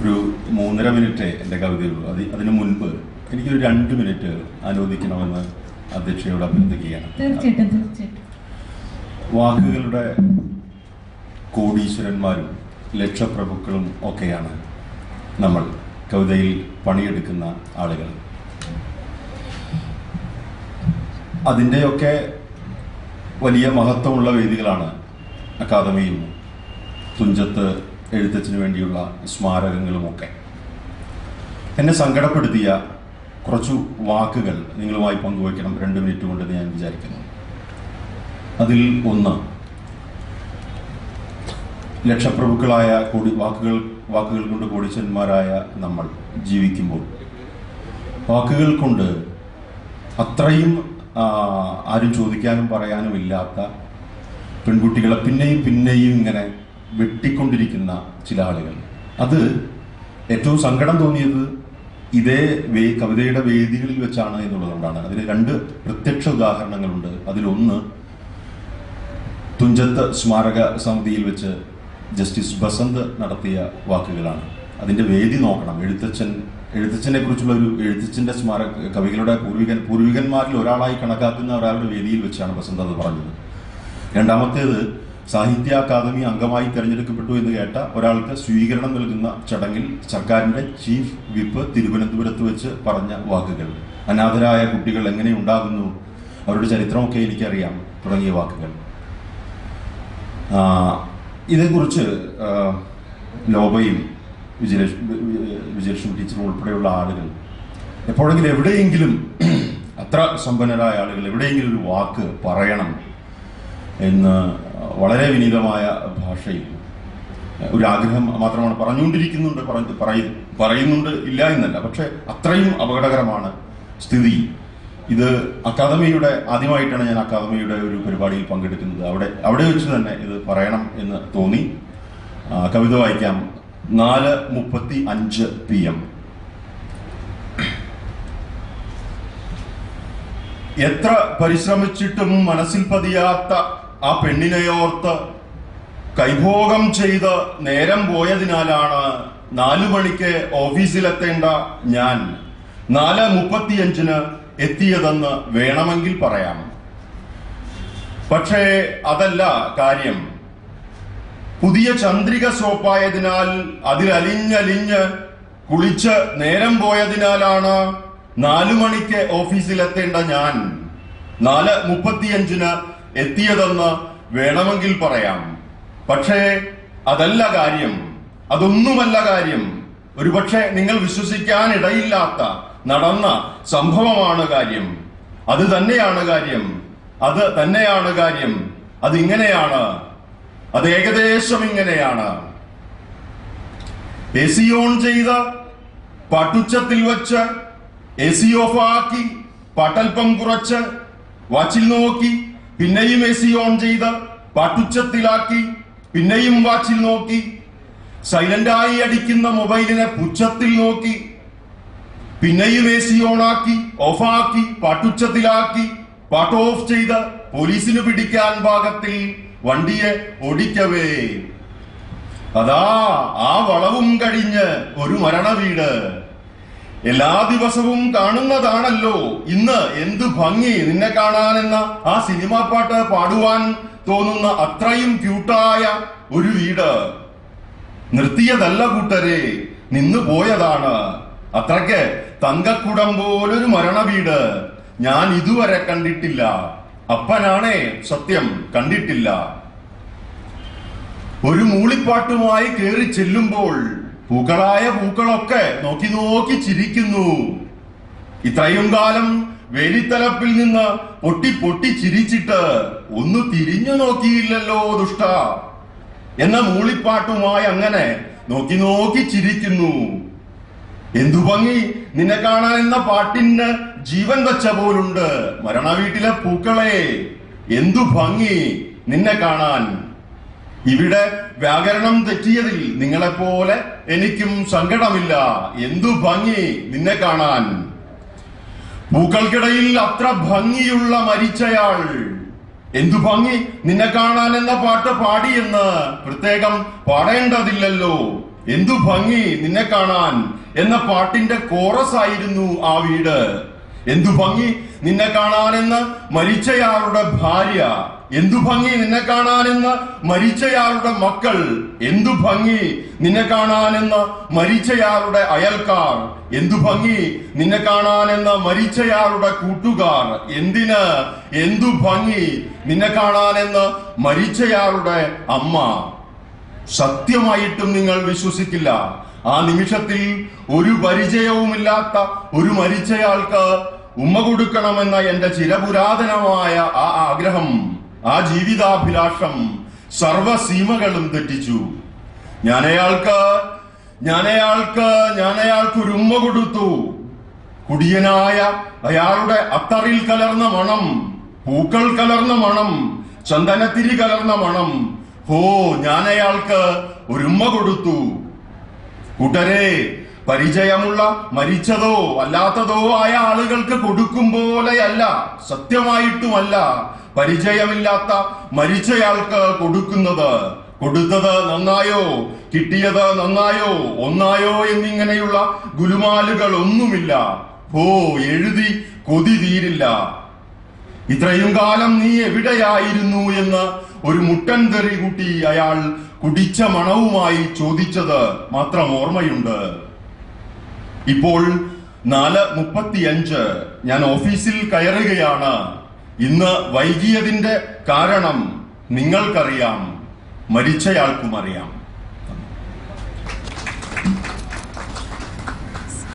ഒരു മൂന്നര മിനിറ്റ് എന്റെ കവിതയുള്ളൂ അത് അതിന് മുൻപ് എനിക്കൊരു രണ്ട് മിനിറ്റ് അനുവദിക്കണമെന്ന് അധ്യക്ഷയോട് അഭ്യർത്ഥിക്കുകയാണ്. വാക്കുകളുടെ കോടീശ്വരന്മാരും ലക്ഷപ്രഭുക്കളും ഒക്കെയാണ് നമ്മൾ കവിതയിൽ പണിയെടുക്കുന്ന ആളുകൾ. അതിന്റെയൊക്കെ വലിയ മഹത്വമുള്ള വേദികളാണ് അക്കാദമിയും തുഞ്ചത്ത് എഴുത്തച്ഛന് വേണ്ടിയുള്ള സ്മാരകങ്ങളുമൊക്കെ. എന്നെ സങ്കടപ്പെടുത്തിയ കുറച്ചു വാക്കുകൾ നിങ്ങളുമായി പങ്കുവയ്ക്കണം. രണ്ട് മിനിറ്റ് കൊണ്ട് ഞാൻ വിചാരിക്കുന്നു. അതിൽ ഒന്ന് ലക്ഷപ്രഭുക്കളായ കോടി വാക്കുകൾ വാക്കുകൾ കൊണ്ട് കോടീശ്വരന്മാരായ നമ്മൾ ജീവിക്കുമ്പോൾ വാക്കുകൾ കൊണ്ട് അത്രയും ആരും ചോദിക്കാനും പറയാനും ഇല്ലാത്ത പെൺകുട്ടികളെ പിന്നെയും പിന്നെയും ഇങ്ങനെ വെട്ടിക്കൊണ്ടിരിക്കുന്ന ചില ആളുകൾ. അത് ഏറ്റവും സങ്കടം തോന്നിയത് ഇതേ വേ കവിതയുടെ വേദികളിൽ വെച്ചാണ് എന്നുള്ളതുകൊണ്ടാണ്. അതിന് രണ്ട് പ്രത്യക്ഷ ഉദാഹരണങ്ങളുണ്ട്. അതിലൊന്ന് തുഞ്ചത്ത് സ്മാരക സമിതിയിൽ വെച്ച് ജസ്റ്റിസ് ബസന്ത് നടത്തിയ വാക്കുകളാണ്. അതിന്റെ വേദി നോക്കണം. എഴുത്തച്ഛൻ എഴുത്തച്ഛനെ കുറിച്ചുള്ള ഒരു എഴുത്തച്ഛന്റെ സ്മാരക കവികളുടെ പൂർവികൻ പൂർവികന്മാരിൽ ഒരാളായി കണക്കാക്കുന്ന ഒരാളുടെ വേദിയിൽ വെച്ചാണ് ബസന്ത് അത് പറഞ്ഞത്. രണ്ടാമത്തേത് സാഹിത്യ അക്കാദമി അംഗമായി തെരഞ്ഞെടുക്കപ്പെട്ടു എന്ന് കേട്ട ഒരാൾക്ക് സ്വീകരണം നൽകുന്ന ചടങ്ങിൽ സർക്കാരിന്റെ ചീഫ് വിപ്പ് തിരുവനന്തപുരത്ത് വെച്ച് പറഞ്ഞ വാക്കുകൾ. അനാഥരായ കുട്ടികൾ എങ്ങനെ ഉണ്ടാകുന്നു? അവരുടെ ചരിത്രമൊക്കെ എനിക്കറിയാം. തുടങ്ങിയ വാക്കുകൾ. ഇതേക്കുറിച്ച് ലോബയും വിജയലക്ഷ് വിജയലക്ഷ്മി ടീച്ചറും ഉൾപ്പെടെയുള്ള ആളുകൾ എപ്പോഴെങ്കിലും എവിടെയെങ്കിലും അത്ര സമ്പന്നരായ ആളുകൾ എവിടെയെങ്കിലും ഒരു വാക്ക് പറയണം എന്ന് വളരെ വിനീതമായ ഭാഷയിൽ. ഒരു ആഗ്രഹം മാത്രമാണ് പറഞ്ഞുകൊണ്ടിരിക്കുന്നുണ്ട് പറഞ്ഞു പറയു പറയുന്നുണ്ട് ഇല്ല എന്നല്ല. പക്ഷെ അത്രയും അപകടകരമാണ് സ്ഥിതി. ഇത് അക്കാദമിയുടെ ആദ്യമായിട്ടാണ് ഞാൻ അക്കാദമിയുടെ ഒരു പരിപാടിയിൽ പങ്കെടുക്കുന്നത്. അവിടെ അവിടെ വെച്ച് തന്നെ ഇത് പറയണം എന്ന് തോന്നി. കവിത വായിക്കാം. നാല് മുപ്പത്തി അഞ്ച് പി എം. എത്ര പരിശ്രമിച്ചിട്ടും മനസ്സിൽ പതിയാത്ത ആ പെണ്ണിനെയോർത്ത് കൈഭോഗം ചെയ്ത് നേരം പോയതിനാലാണ് നാലു മണിക്ക് ഓഫീസിലെത്തേണ്ട ഞാൻ നാല് മുപ്പത്തിയഞ്ചിന് എത്തിയതെന്ന് വേണമെങ്കിൽ പറയാം. പക്ഷേ അതല്ല കാര്യം. പുതിയ ചന്ദ്രിക സോപ്പായതിനാൽ അതിലലിഞ്ഞലിഞ്ഞ് കുളിച്ച് നേരം പോയതിനാലാണ് നാലു മണിക്ക് ഓഫീസിലെത്തേണ്ട ഞാൻ. നാല് മുപ്പത്തിയഞ്ചിന് എത്തിയതെന്ന് വേണമെങ്കിൽ പറയാം. പക്ഷേ അതല്ല കാര്യം. അതൊന്നുമല്ല കാര്യം. ഒരുപക്ഷെ നിങ്ങൾ വിശ്വസിക്കാൻ ഇടയില്ലാത്ത നടന്ന സംഭവമാണ് കാര്യം. അത് തന്നെയാണ് കാര്യം. അത് തന്നെയാണ് കാര്യം. അതിങ്ങനെയാണ്. അത് ഏകദേശം ഇങ്ങനെയാണ്. എ സി ഓൺ ചെയ്ത് പട്ടുച്ചത്തിൽ വച്ച് എ സി പാട്ടൽപ്പം കുറച്ച് വാച്ചിൽ നോക്കി പിന്നെയും എ സി ഓൺ ചെയ്ത് പട്ടുച്ചത്തിലാക്കി പിന്നെയും വാച്ചിൽ നോക്കി സൈലന്റായി അടിക്കുന്ന മൊബൈലിനെ പുച്ഛത്തിൽ നോക്കി പിന്നെയും എ സി ഓണാക്കി ഓഫാക്കി പട്ടുച്ചത്തിലാക്കി പാട്ട് ഓഫ് ചെയ്ത് പോലീസിന് പിടിക്കാൻ ഭാഗത്തിൽ വണ്ടിയെ ഓടിക്കവേ. അതാ ആ വളവും കഴിഞ്ഞ് ഒരു മരണ വീട് എല്ലാ ദിവസവും കാണുന്നതാണല്ലോ. ഇന്ന് എന്ത് ഭംഗി നിന്നെ കാണാനെന്ന ആ സിനിമാ പാട്ട് പാടുവാൻ തോന്നുന്ന അത്രയും ക്യൂട്ടായ ഒരു വീട്. നിർത്തിയതല്ല കൂട്ടരെ നിന്നു പോയതാണ്. അത്രയ്ക്ക് തങ്കക്കുടം പോലൊരു മരണ വീട് ഞാൻ ഇതുവരെ കണ്ടിട്ടില്ല. അപ്പനാണേ സത്യം കണ്ടിട്ടില്ല. ഒരു മൂളിപ്പാട്ടുമായി കയറി ചെല്ലുമ്പോൾ പൂക്കളായ പൂക്കളൊക്കെ നോക്കി നോക്കി ചിരിക്കുന്നു. ഇത്രയും കാലം വേലിത്തലപ്പിൽ നിന്ന് പൊട്ടി പൊട്ടി ചിരിച്ചിട്ട് ഒന്ന് തിരിഞ്ഞു നോക്കിയില്ലല്ലോ ദുഷ്ട. എന്ന മൂളിപ്പാട്ടുമായി അങ്ങനെ നോക്കി നോക്കി ചിരിക്കുന്നു. എന്തു ഭംഗി നിന്നെ കാണാൻ എന്ന പാട്ടിന് ജീവൻ വെച്ച പോലുണ്ട്. മരണ വീട്ടിലെ പൂക്കളെ. എന്തു ഭംഗി നിന്നെ കാണാൻ. ഇവിടെ വ്യാകരണം തെറ്റിയതിൽ നിങ്ങളെപ്പോലെ എനിക്കും സങ്കടമില്ല. എന്തു ഭംഗി നിന്നെ കാണാൻ. പൂക്കൾക്കിടയിൽ അത്ര ഭംഗിയുള്ള മരിച്ചയാൾ. എന്തു ഭംഗി നിന്നെ കാണാൻ എന്ന പാട്ട് പാടിയെന്ന് പ്രത്യേകം പാടേണ്ടതില്ലല്ലോ. എന്തു ഭംഗി നിന്നെ കാണാൻ എന്ന പാട്ടിന്റെ കോറസ് ആയിരുന്നു ആ വീട്. എന്തു ഭംഗി നിന്നെ കാണാനെന്ന് മരിച്ചയാളുടെ ഭാര്യ. എന്തു ഭംഗി നിന്നെ കാണാനെന്ന് മരിച്ചയാളുടെ മക്കൾ? എന്തു ഭംഗി നിന്നെ കാണാനെന്ന് മരിച്ചയാളുടെ അയൽക്കാർ? എന്തു ഭംഗി നിന്നെ കാണാനെന്ന് മരിച്ചയാളുടെ കൂട്ടുകാർ? എന്തിന്? എന്തു ഭംഗി നിന്നെ കാണാനെന്ന് മരിച്ചയാളുടെ അമ്മ? സത്യമായിട്ടും നിങ്ങൾ വിശ്വസിക്കില്ല. ആ നിമിഷത്തിൽ ഒരു പരിചയവുമില്ലാത്ത ഒരു മരിച്ചയാൾക്ക് ഉമ്മ കൊടുക്കണമെന്ന എന്റെ ചിരപുരാതനമായ ആ ആഗ്രഹം ആ ജീവിതാഭിലാഷം സർവസീമകളും തെറ്റിച്ചു. ഞാനയാൾക്ക് ഞാനയാൾക്ക് ഞാനയാൾക്ക് ഒരു ഉമ്മ കൊടുത്തു. കുടിയനായ അയാളുടെ അത്തറിൽ കലർന്ന മണം പൂക്കൾ കലർന്ന മണം ചന്ദനത്തിരി കലർന്ന മണം ഹോ ഞാനയാൾക്ക് ഒരു ഉമ്മ കൊടുത്തു. കൂട്ടരെ പരിചയമുള്ള മരിച്ചതോ അല്ലാത്തതോ ആയ ആളുകൾക്ക് കൊടുക്കും പോലെയല്ല സത്യമായിട്ടുമല്ല. പരിചയമില്ലാത്ത മരിച്ചയാൾക്ക് കൊടുക്കുന്നത്. കൊടുത്തത് നന്നായോ? കിട്ടിയത് നന്നായോ? ഒന്നായോ? എന്നിങ്ങനെയുള്ള ഗുലുമാലുകൾ ഒന്നുമില്ല. ഓ എഴുതി കൊതി തീരില്ല. ഇത്രയും കാലം നീ എവിടെയായിരുന്നു എന്ന് ഒരു മുട്ടൻ തെറി കൂട്ടി അയാൾ കുടിച്ച മണവുമായി ചോദിച്ചത് മാത്രം ഓർമ്മയുണ്ട്. ഇപ്പോൾ നാല് മുപ്പത്തിയഞ്ച്. ഞാൻ ഓഫീസിൽ കയറുകയാണ്. ഇന്ന് വൈകിയതിന്റെ കാരണം നിങ്ങൾക്കറിയാം മരിച്ചയാൾക്കും അറിയാം.